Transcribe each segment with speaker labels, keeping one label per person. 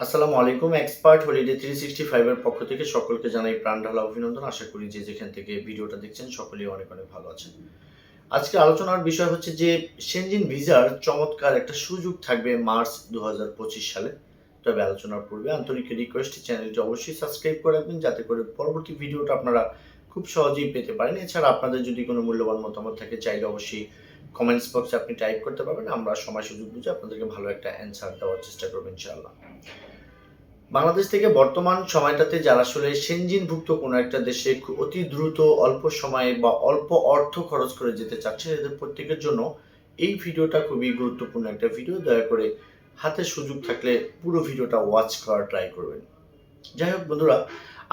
Speaker 1: আসসালামু আলাইকুম expert holiday three sixty ফাইভের পক্ষ থেকে সকলকে জানাই প্রাণ ঢালা অভিনন্দন। আশা করি যে যেখান থেকে ভিডিওটা দেখছেন সকলেই অনেক অনেক ভালো আছেন। আজকে আলোচনার বিষয় হচ্ছে যে সেনজিন ভিসার চমৎকার একটা সুযোগ থাকবে মার্চ দু হাজার পঁচিশ সালে। তবে আলোচনার পূর্বে আন্তরিক রিকোয়েস্ট চ্যানেলটি অবশ্যই সাবস্ক্রাইব করে রাখবেন যাতে করে পরবর্তী ভিডিওটা আপনারা খুব সহজেই পেতে পারেন। এছাড়া আপনাদের যদি কোনো মূল্যবান মতামত থাকে, চাইলে অবশ্যই কমেন্টস বক্সে আপনি টাইপ করতে পারবেন, আমরা সময় সুযোগ বুঝে আপনাদেরকে ভালো একটা অ্যান্সার দেওয়ার চেষ্টা করব ইনশাআল্লাহ। বাংলাদেশ থেকে বর্তমান সময়টাতে যারা আসলে সেনজিনভুক্ত কোনো একটা দেশে অতি দ্রুত অল্প সময়ে বা অল্প অর্থ খরচ করে যেতে চাচ্ছে, এদের প্রত্যেকের জন্য এই ভিডিওটা খুবই গুরুত্বপূর্ণ একটা ভিডিও। দয়া করে হাতে সুযোগ থাকলে পুরো ভিডিওটা ওয়াচ করার ট্রাই করবেন। যাই হোক বন্ধুরা,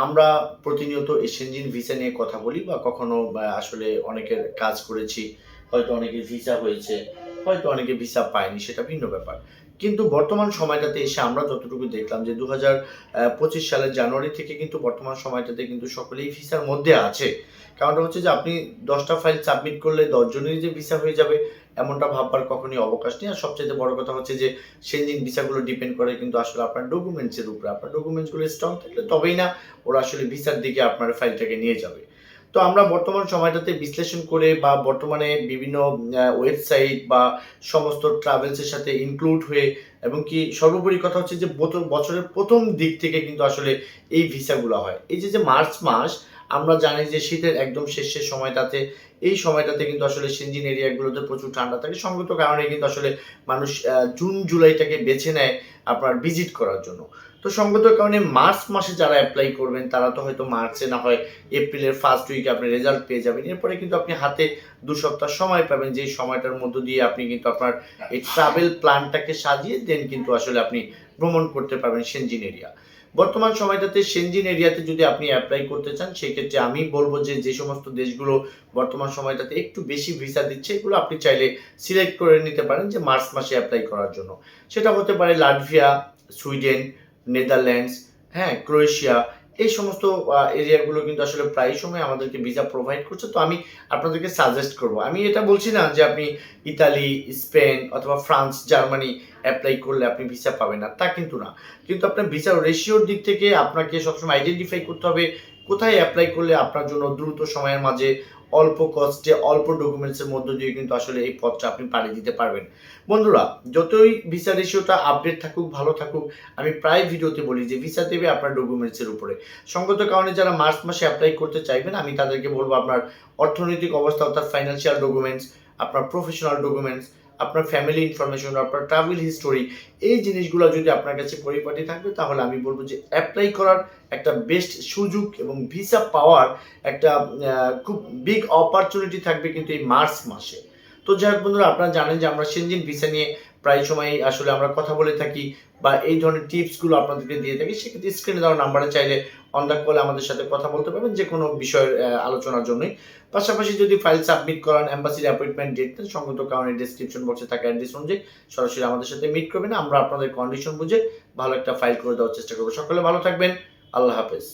Speaker 1: আমরা প্রতিনিয়ত এই সেনজিন ভিসা নিয়ে কথা বলি বা কখনো আসলে অনেকের কাজ করেছি। হয়তো অনেকে ভিসা হয়েছে, হয়তো অনেকে ভিসা পায়নি, সেটা ভিন্ন ব্যাপার। কিন্তু বর্তমান সময়টাতে এসে আমরা যতটুকু দেখলাম যে দু হাজার পঁচিশ সালের জানুয়ারি থেকে কিন্তু বর্তমান সময়টাতে কিন্তু সকলেই ভিসার মধ্যে আছে। কারণটা হচ্ছে যে আপনি দশটা ফাইল সাবমিট করলে দশজনেরই যে ভিসা হয়ে যাবে, এমনটা ভাববার কখনই অবকাশ নেই। আর সবচেয়ে বড় কথা হচ্ছে যে সেনজিন ভিসাগুলো ডিপেন্ড করে কিন্তু আসলে আপনার ডকুমেন্টসের উপরে। আপনার ডকুমেন্টসগুলো স্ট্রং থাকলে তবেই না ওরা আসলে ভিসার দিকে আপনার ফাইলটাকে নিয়ে যাবে। তো আমরা বর্তমান সময়টাতে বিশ্লেষণ করে বা বর্তমানে বিভিন্ন ওয়েবসাইট বা সমস্ত ট্রাভেলসের সাথে ইনক্লুড হয়ে এবং কি সর্বোপরি কথা হচ্ছে যে বছরের প্রথম দিক থেকে কিন্তু আসলে এই ভিসাগুলো হয়। এই যে যে মার্চ মাস, আমরা জানি যে শীতের একদম শেষের সময়টাতে, এই সময়টাতে কিন্তু আসলে সিঞ্জিন এরিয়াগুলোতে প্রচুর ঠান্ডা থাকে। সঙ্গত কারণে কিন্তু আসলে মানুষ জুন, জুলাইটাকে বেছে নেয় আপনার ভিজিট করার জন্য। তো সঙ্গত কারণে মার্চ মাসে যারা অ্যাপ্লাই করবেন, তারা তো হয়তো মার্চে না হয় এপ্রিলের ফার্স্ট উইকে আপনি রেজাল্ট পেয়ে যাবেন। এরপরে কিন্তু আপনি হাতে দু সপ্তাহ সময় পাবেন যে সময়টার মধ্য দিয়ে আপনি কিন্তু আপনার এই ট্রাভেল প্ল্যানটাকে সাজিয়ে দেন কিন্তু আসলে আপনি ভ্রমণ করতে পারবেন সেনজিন এরিয়া বর্তমান সময়টাতে সেনজিন এরিয়াতে যদি আপনি অ্যাপ্লাই করতে চান, সেক্ষেত্রে আমি বলব যে যে সমস্ত দেশগুলো বর্তমান সময়টাতে একটু বেশি ভিসা দিচ্ছে, এগুলো আপনি চাইলে সিলেক্ট করে নিতে পারেন যে মার্চ মাসে অ্যাপ্লাই করার জন্য। সেটা হতে পারে লাটভিয়া সুইডেন নেদারল্যান্ডস হ্যাঁ ক্রোয়েশিয়া, এই সমস্ত এরিয়াগুলো কিন্তু আসলে প্রায় সময় আমাদেরকে ভিসা প্রোভাইড করছে। তো আমি আপনাদেরকে সাজেস্ট করব। আমি এটা বলছি না যে আপনি ইতালি, স্পেন অথবা ফ্রান্স, জার্মানি অ্যাপ্লাই করলে আপনি ভিসা পাবেন না। তা কিন্তু না। কিন্তু আপনার ভিসার রেশিওর দিক থেকে আপনাকে সবসময় আইডেন্টিফাই করতে হবে কোথায় অ্যাপ্লাই করলে আপনার জন্য দ্রুত সময়ের মাঝে অল্প কস্টে অল্প ডকুমেন্টসের মধ্য দিয়ে কিন্তু আসলে এই পথটা আপনি পাড়ি দিতে পারবেন। বন্ধুরা, যতই ভিসা রেশিওটা আপডেট থাকুক, ভালো থাকুক, আমি প্রায় ভিডিওতে বলি যে ভিসা দেবে আপনার ডকুমেন্টসের উপরে। সঙ্গত কারণে যারা মার্চ মাসে অ্যাপ্লাই করতে চাইবেন, আমি তাদেরকে বলব আপনার অর্থনৈতিক অবস্থা, অর্থাৎ ফাইন্যান্সিয়াল ডকুমেন্টস আপনার প্রফেশনাল ডকুমেন্টস আপনার ফ্যামিলি ইনফরমেশন আপনার ট্রাভেল হিস্টোরি এই জিনিসগুলো যদি আপনার কাছে পরিপাটি থাকবে তাহলে আমি বলব যে অ্যাপ্লাই করার একটা বেস্ট সুযোগ এবং ভিসা পাওয়ার একটা খুব বিগ অপরচুনিটি থাকবে কিন্তু এই মার্চ মাসে। তো যাই হোক বন্ধুরা, আপনারা জানেন যে আমরা সেনজিন ভিসা নিয়ে প্রায় সময় আসলে আমরা কথা বলে থাকি বা এই ধরনের টিপসগুলো আপনাদেরকে দিয়ে থাকি, সেক্ষেত্রে স্ক্রিনে দেওয়া নাম্বারে চাইলে অন দ্য কলে আমাদের সাথে কথা বলতে পারবেন যে কোনো বিষয়ের আলোচনার জন্যই। পাশাপাশি যদি ফাইল সাবমিট করান অ্যাম্বাসির অ্যাপয়েন্টমেন্ট ডেট দেন সঙ্গত কারণে ডিসক্রিপশন বক্সে থাকা অ্যাড্রেস অনুযায়ী সরাসরি আমাদের সাথে মিট করবেন। আমরা আপনাদের কন্ডিশন বুঝে ভালো একটা ফাইল করে দেওয়ার চেষ্টা করব। সকলে ভালো থাকবেন। আল্লাহ হাফেজ।